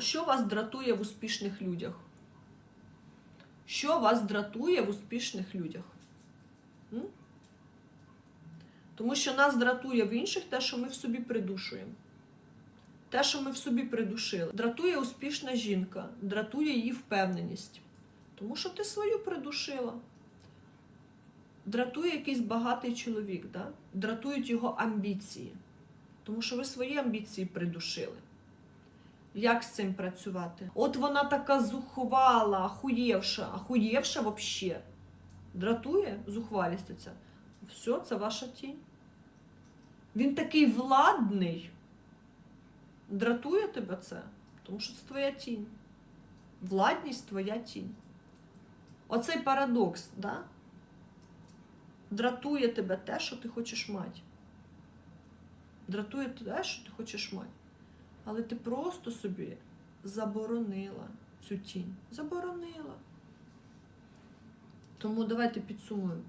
Що вас дратує в успішних людях? Що вас дратує в успішних людях? М? Тому що нас дратує в інших те, що ми в собі придушуємо. Те, що ми в собі придушили. Дратує успішна жінка, дратує її впевненість. Тому що ти свою придушила. Дратує якийсь багатий чоловік, да? дратують його амбіції. Тому що ви свої амбіції придушили. Як з цим працювати? От вона така зухвала, ахуєвша, ахуєвша взагалі. Дратує зухвалість ця. Все, це ваша тінь. Він такий владний. Дратує тебе це, тому що це твоя тінь. Владність твоя тінь. Оцей парадокс, да? дратує тебе те, що ти хочеш мати. Дратує те, що ти хочеш мати. Але ти просто собі заборонила цю тінь. Заборонила. Тому давайте підсумуємо.